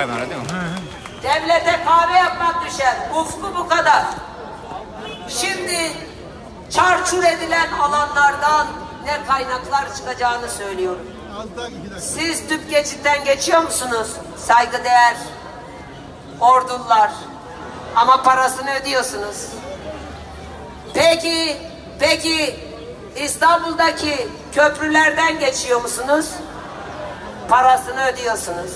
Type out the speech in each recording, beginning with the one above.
Kamera değil mi? Devlete kahve yapmak düşer. Ufku bu kadar. Şimdi çarçur edilen alanlardan ne kaynaklar çıkacağını söylüyorum. Siz tüp geçitten geçiyor musunuz? Saygıdeğer ordular. Ama parasını ödüyorsunuz. Peki, peki İstanbul'daki köprülerden geçiyor musunuz? Parasını ödüyorsunuz.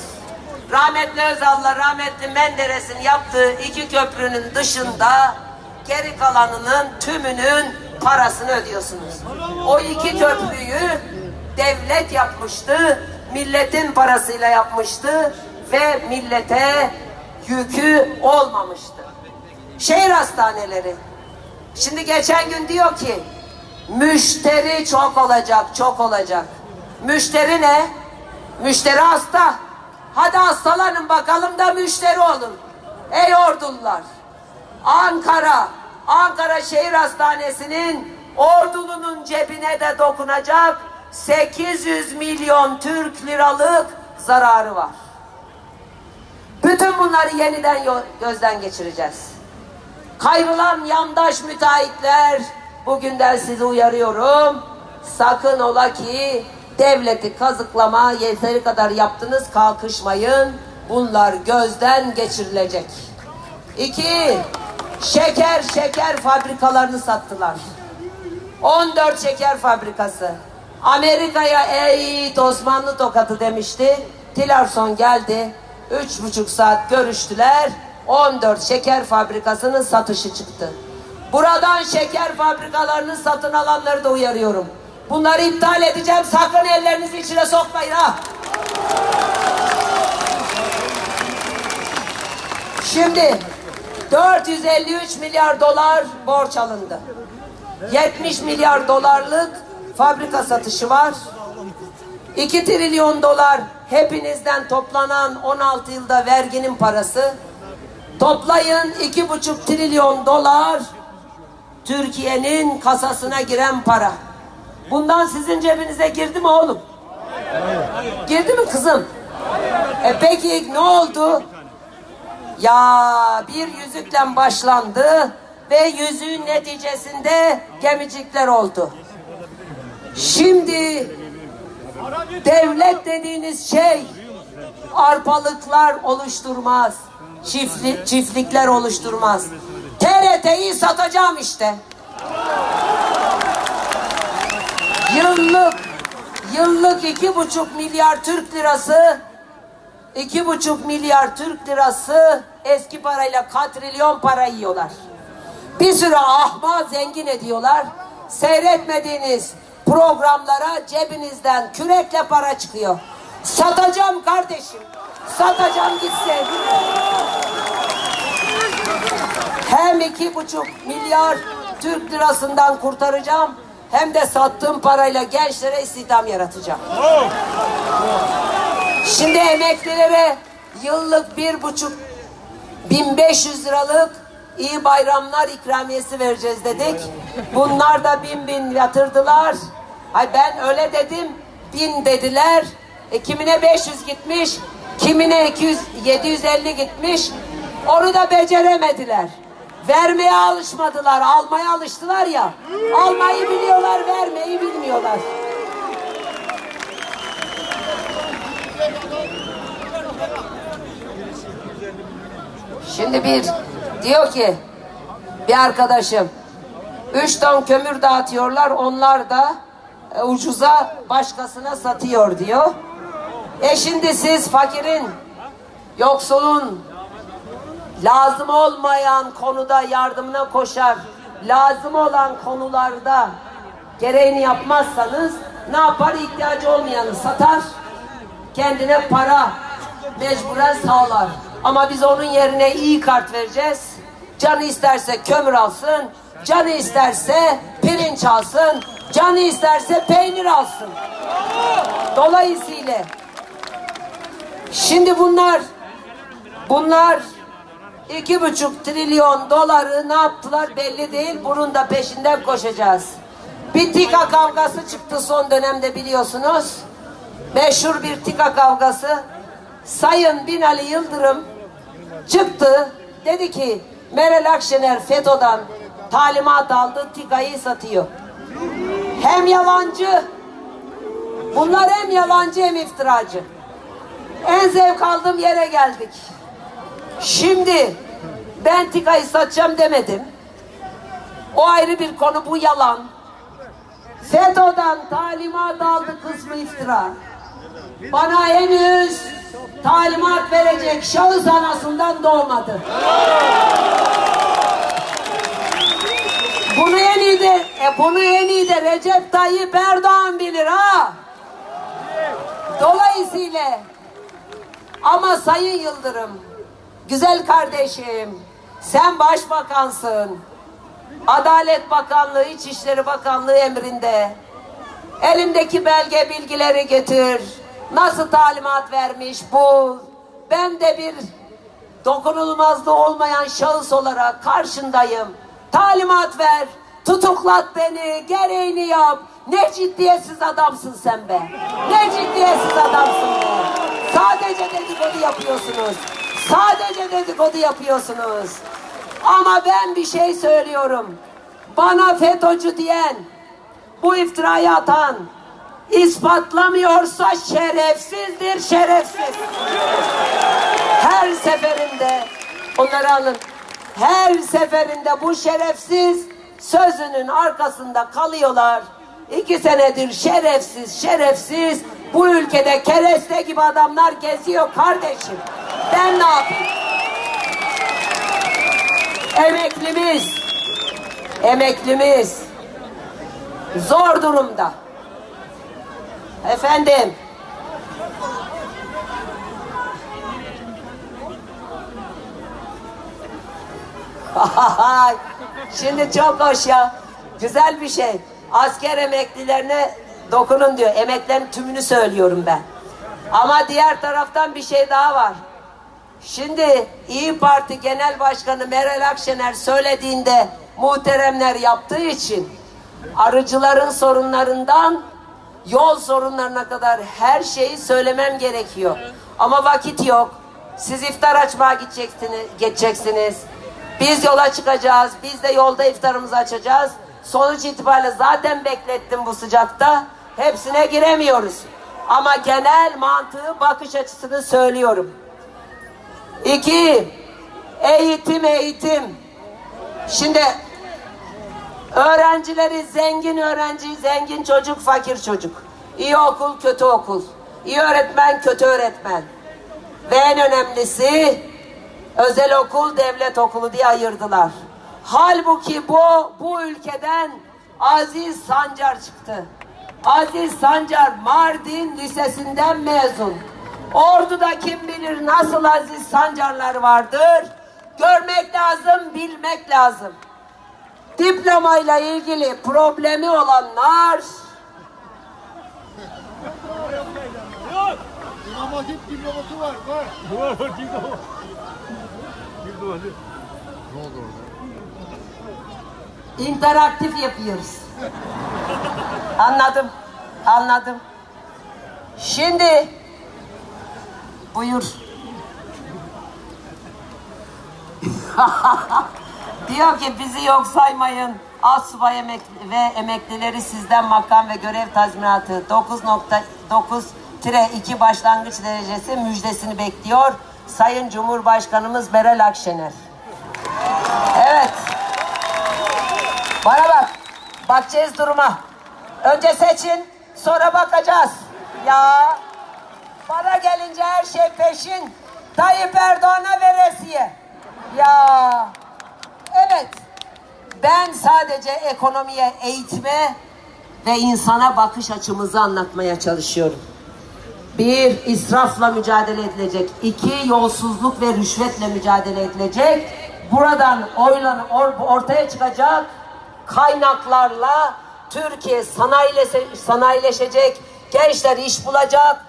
Rahmetli Özal'la rahmetli Menderes'in yaptığı iki köprünün dışında geri kalanının tümünün parasını ödüyorsunuz. O iki köprüyü devlet yapmıştı, milletin parasıyla yapmıştı ve millete yükü olmamıştı. Şehir hastaneleri. Şimdi geçen gün diyor ki müşteri çok olacak, çok olacak. Müşteri ne? Müşteri hasta. Hadi hastalanın bakalım da müşteri olun. Ey ordular. Ankara, Ankara Şehir Hastanesi'nin ordulunun cebine de dokunacak 800 milyon Türk liralık zararı var. Bütün bunları yeniden gözden geçireceğiz. Kayrılan yandaş müteahhitler bugünden sizi uyarıyorum. Sakın ola ki devleti kazıklama yeteri kadar yaptınız kalkışmayın. Bunlar gözden geçirilecek. İki, şeker şeker fabrikalarını sattılar. 14 şeker fabrikası. Amerika'ya eğit Osmanlı tokatı demişti. Tilerson geldi. Üç buçuk saat görüştüler. 14 şeker fabrikasının satışı çıktı. Buradan şeker fabrikalarını satın alanları da uyarıyorum. Bunları iptal edeceğim. Sakın ellerinizi içine sokmayın ha. Şimdi 453 milyar dolar borç alındı. 70 milyar dolarlık fabrika satışı var. 2 trilyon dolar hepinizden toplanan 16 yılda verginin parası. Toplayın 2,5 trilyon dolar Türkiye'nin kasasına giren para. Bundan sizin cebinize girdi mi oğlum? Girdi mi kızım? E peki ne oldu? Ya bir yüzükle başlandı ve yüzüğün neticesinde gemicikler oldu. Şimdi devlet dediğiniz şey arpalıklar oluşturmaz. Çiftli, çiftlikler oluşturmaz. TRT'yi satacağım işte. Yıllık yıllık iki buçuk milyar Türk lirası iki buçuk milyar Türk lirası eski parayla katrilyon para yiyorlar. Bir sürü ahma zengin ediyorlar. Seyretmediğiniz programlara cebinizden kürekle para çıkıyor. Satacağım kardeşim. Satacağım gitsin. Hem iki buçuk milyar Türk lirasından kurtaracağım hem de sattığım parayla gençlere istihdam yaratacağım. Şimdi emeklilere yıllık bir buçuk 1500 liralık iyi bayramlar ikramiyesi vereceğiz dedik. Bunlar da bin bin yatırdılar. Ay ben öyle dedim. Bin dediler. E, kimine 500 gitmiş. Kimine 200, 750 gitmiş. Onu da beceremediler. Vermeye alışmadılar. Almaya alıştılar ya. Almayı biliyorlar, vermeyi bilmiyorlar. Şimdi bir diyor ki bir arkadaşım üç ton kömür dağıtıyorlar onlar da e, ucuza başkasına satıyor diyor. E şimdi siz fakirin, yoksulun, lazım olmayan konuda yardımına koşar, lazım olan konularda gereğini yapmazsanız ne yapar? İhtiyacı olmayanı satar, kendine para mecburen sağlar. Ama biz onun yerine iyi kart vereceğiz. Canı isterse kömür alsın, canı isterse pirinç alsın, canı isterse peynir alsın. Dolayısıyla şimdi bunlar bunlar iki buçuk trilyon doları ne yaptılar belli değil. Bunun da peşinden koşacağız. Bir tika kavgası çıktı son dönemde biliyorsunuz. Meşhur bir tika kavgası. Sayın Binali Yıldırım çıktı. Dedi ki Meral Akşener FETÖ'den talimat aldı. TİKA'yı satıyor. Hem yalancı bunlar hem yalancı hem iftiracı. En zevk aldığım yere geldik. Şimdi ben TİKA'yı satacağım demedim. O ayrı bir konu bu yalan. FETÖ'den talimat aldı kısmı iftira. Bana henüz talimat verecek şahıs anasından doğmadı. Bunu en iyi de, e, bunu en iyi de Recep Tayyip Erdoğan bilir ha. Dolayısıyla ama Sayın Yıldırım, güzel kardeşim, sen başbakansın. Adalet Bakanlığı, İçişleri Bakanlığı emrinde. Elimdeki belge bilgileri getir. Nasıl talimat vermiş bu? Ben de bir dokunulmazlığı olmayan şahıs olarak karşındayım. Talimat ver. Tutuklat beni. Gereğini yap. Ne ciddiyetsiz adamsın sen be. Ne ciddiyetsiz adamsın be. Sadece dedikodu yapıyorsunuz. Sadece dedikodu yapıyorsunuz. Ama ben bir şey söylüyorum. Bana FETÖ'cü diyen, bu iftirayı atan, ispatlamıyorsa şerefsizdir, şerefsiz. Her seferinde, onları alın, her seferinde bu şerefsiz sözünün arkasında kalıyorlar. İki senedir şerefsiz, şerefsiz bu ülkede kereste gibi adamlar geziyor kardeşim. Ben ne yapayım? Emeklimiz, emeklimiz zor durumda. Efendim, şimdi çok hoş ya. Güzel bir şey. Asker emeklilerine dokunun diyor. Emeklerin tümünü söylüyorum ben. Ama diğer taraftan bir şey daha var. Şimdi İyi Parti Genel Başkanı Meral Akşener söylediğinde muhteremler yaptığı için arıcıların sorunlarından yol sorunlarına kadar her şeyi söylemem gerekiyor. Ama vakit yok. Siz iftar açmaya gideceksiniz, geçeceksiniz. Biz yola çıkacağız. Biz de yolda iftarımızı açacağız. Sonuç itibariyle zaten beklettim bu sıcakta. Hepsine giremiyoruz. Ama genel mantığı, bakış açısını söylüyorum. İki, eğitim eğitim. Şimdi öğrencileri zengin öğrenci, zengin çocuk, fakir çocuk. İyi okul, kötü okul. İyi öğretmen, kötü öğretmen. Ve en önemlisi özel okul, devlet okulu diye ayırdılar. Halbuki bu, bu ülkeden Aziz Sancar çıktı. Aziz Sancar Mardin Lisesi'nden mezun. Ordu'da kim bilir nasıl Aziz Sancarlar vardır. Görmek lazım, bilmek lazım. Diplomayla ilgili problemi olanlar İmam Hatip diploması var, var. Ne oldu orada? İnteraktif yapıyoruz. Anladım. Anladım. Şimdi buyur. Diyor ki bizi yok saymayın. Asubay emekli ve emeklileri sizden makam ve görev tazminatı 9.9-2 başlangıç derecesi müjdesini bekliyor. Sayın Cumhurbaşkanımız Meral Akşener. Evet. Bana bak. Bakacağız duruma. Önce seçin, sonra bakacağız. Ya bana gelince her şey peşin. Tayyip Erdoğan'a veresiye. Ya evet. Ben sadece ekonomiye, eğitime ve insana bakış açımızı anlatmaya çalışıyorum. Bir, israfla mücadele edilecek. İki, yolsuzluk ve rüşvetle mücadele edilecek. Buradan oylan, or- ortaya çıkacak kaynaklarla Türkiye sanayilese, sanayileşecek, gençler iş bulacak,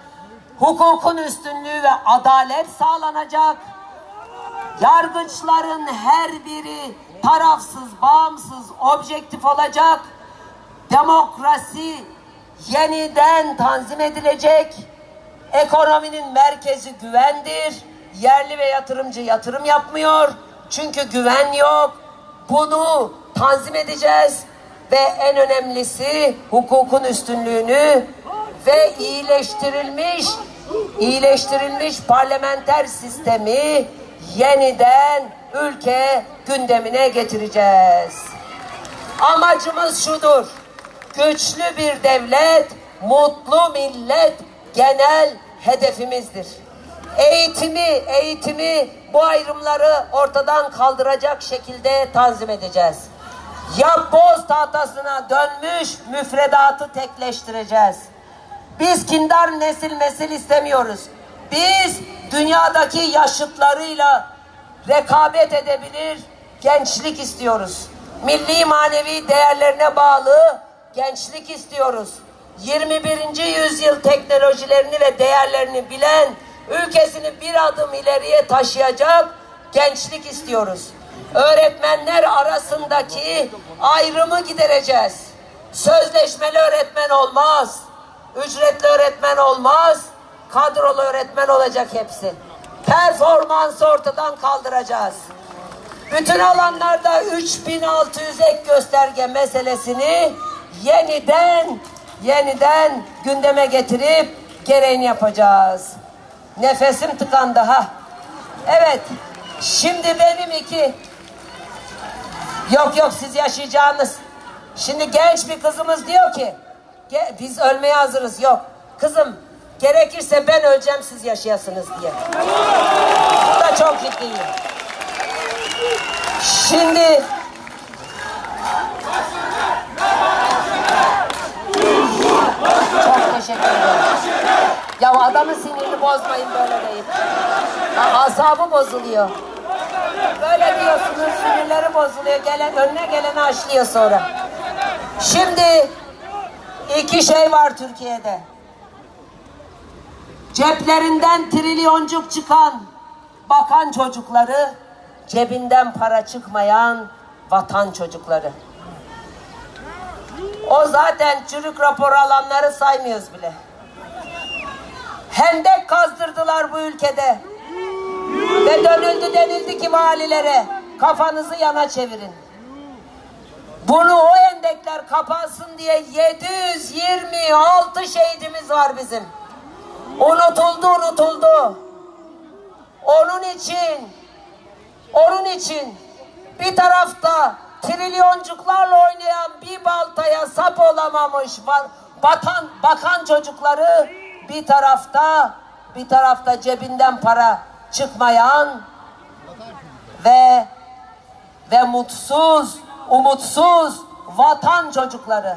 hukukun üstünlüğü ve adalet sağlanacak. Yargıçların her biri tarafsız, bağımsız, objektif olacak. Demokrasi yeniden tanzim edilecek Ekonominin merkezi güvendir. Yerli ve yatırımcı yatırım yapmıyor. Çünkü güven yok. Bunu tanzim edeceğiz ve en önemlisi hukukun üstünlüğünü ve iyileştirilmiş iyileştirilmiş parlamenter sistemi yeniden ülke gündemine getireceğiz. Amacımız şudur. Güçlü bir devlet, mutlu millet genel hedefimizdir. Eğitimi, eğitimi bu ayrımları ortadan kaldıracak şekilde tanzim edeceğiz. Yapboz tahtasına dönmüş müfredatı tekleştireceğiz. Biz kindar nesil mesil istemiyoruz. Biz dünyadaki yaşıtlarıyla rekabet edebilir gençlik istiyoruz. Milli manevi değerlerine bağlı gençlik istiyoruz. 21. yüzyıl teknolojilerini ve değerlerini bilen, ülkesini bir adım ileriye taşıyacak gençlik istiyoruz. Öğretmenler arasındaki ayrımı gidereceğiz. Sözleşmeli öğretmen olmaz. Ücretli öğretmen olmaz. Kadrolu öğretmen olacak hepsi. Performansı ortadan kaldıracağız. Bütün alanlarda 3600 ek gösterge meselesini yeniden yeniden gündeme getirip gereğini yapacağız. Nefesim tıkandı ha. Evet. Şimdi benim iki Yok yok siz yaşayacağınız. Şimdi genç bir kızımız diyor ki "Ge- biz ölmeye hazırız. Yok. Kızım gerekirse ben öleceğim siz yaşayasınız diye. Bu da çok ciddiyim. Şimdi çok teşekkür ederim. Ya adamın sinirini bozmayın böyle deyip. Asabı bozuluyor. Böyle diyorsunuz sinirleri bozuluyor. Gelen önüne geleni aşlıyor sonra. Şimdi iki şey var Türkiye'de. Ceplerinden trilyoncuk çıkan bakan çocukları, cebinden para çıkmayan vatan çocukları. O zaten çürük raporu alanları saymıyoruz bile. Hendek kazdırdılar bu ülkede. Ve dönüldü denildi ki valilere kafanızı yana çevirin. Bunu o endekler kapansın diye 726 şehidimiz var bizim. Unutuldu unutuldu. Onun için onun için bir tarafta trilyoncuklarla oynayan bir baltaya sap olamamış batan bakan çocukları bir tarafta bir tarafta cebinden para çıkmayan ve ve mutsuz, umutsuz vatan çocukları.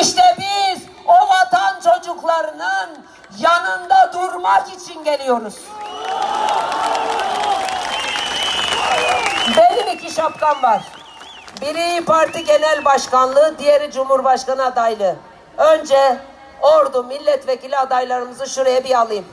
İşte biz o vatan çocuklarının yanında durmak için geliyoruz. Benim iki şapkam var. Biri Parti Genel Başkanlığı, diğeri Cumhurbaşkanı adaylığı. Önce Ordu milletvekili adaylarımızı şuraya bir alayım.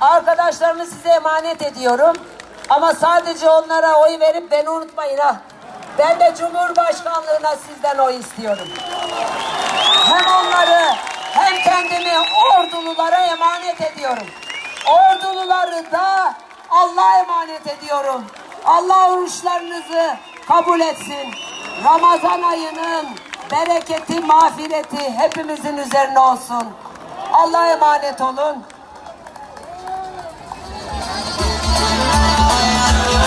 Arkadaşlarımı size emanet ediyorum. Ama sadece onlara oy verip beni unutmayın ha. Ben de Cumhurbaşkanlığına sizden oy istiyorum. Hem onları hem kendimi ordululara emanet ediyorum. Orduluları da Allah'a emanet ediyorum. Allah oruçlarınızı kabul etsin. Ramazan ayının bereketi, mağfireti hepimizin üzerine olsun. Allah'a emanet olun.